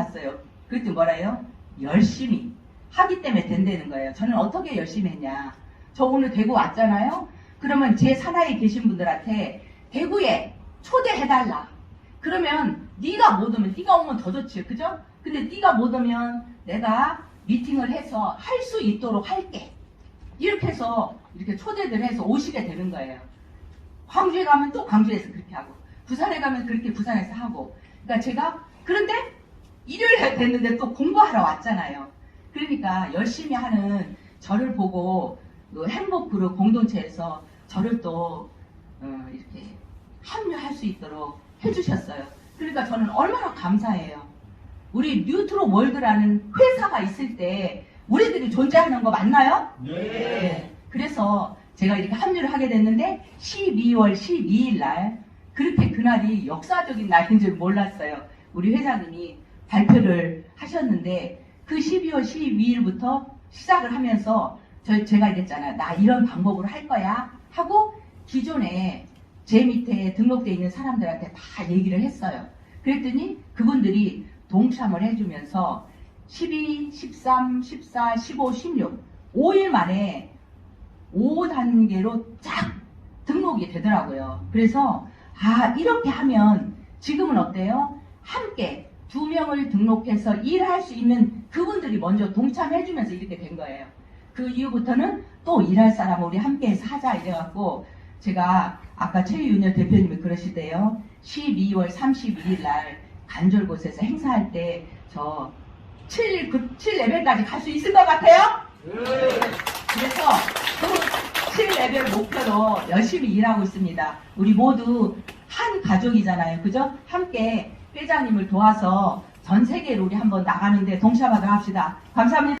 봤어요. 그랬더니 뭐라요? 열심히 하기 때문에 된다는 거예요. 저는 어떻게 열심히 했냐? 저 오늘 대구 왔잖아요. 그러면 제 산하에 계신 분들한테 대구에 초대해달라. 그러면 네가 못 오면 네가 오면 더 좋지, 그죠? 근데 네가 못 오면 내가 미팅을 해서 할 수 있도록 할게. 이렇게 해서 이렇게 초대를 해서 오시게 되는 거예요. 광주에 가면 또 광주에서 그렇게 하고 부산에 가면 그렇게 부산에서 하고 그러니까 제가 그런데 일요일에 됐는데 또 공부하러 왔잖아요. 그러니까 열심히 하는 저를 보고 그 행복 그룹 공동체에서 저를 또 어, 이렇게 합류할 수 있도록 해주셨어요. 그러니까 저는 얼마나 감사해요. 우리 뉴트로 월드라는 회사가 있을 때 우리들이 존재하는 거 맞나요? 네. 그래서 제가 이렇게 합류를 하게 됐는데 12월 12일 날 그렇게 그날이 역사적인 날인 줄 몰랐어요. 우리 회장님이 발표를 하셨는데 그 12월 12일부터 시작을 하면서 저, 제가 이랬잖아요. 나 이런 방법으로 할 거야 하고 기존에 제 밑에 등록되어 있는 사람들한테 다 얘기를 했어요. 그랬더니 그분들이 동참을 해주면서 12, 13, 14, 15, 16, 5일 만에 5단계로 쫙 등록이 되더라고요. 그래서 아 이렇게 하면 지금은 어때요? 함께 두 명을 등록해서 일할 수 있는 그분들이 먼저 동참해주면서 이렇게 된 거예요. 그 이후부터는 또 일할 사람 우리 함께해서 하자 이래갖고 제가 아까 최윤여 대표님이 그러시대요. 12월 32일 날 간절곳에서 행사할 때 저 7, 7레벨까지 갈 수 있을 것 같아요? 그래서 그 7레벨 목표로 열심히 일하고 있습니다. 우리 모두 한 가족이잖아요. 그죠? 함께 회장님을 도와서 전 세계로 우리 한번 나가는데 동참하도록 합시다. 감사합니다.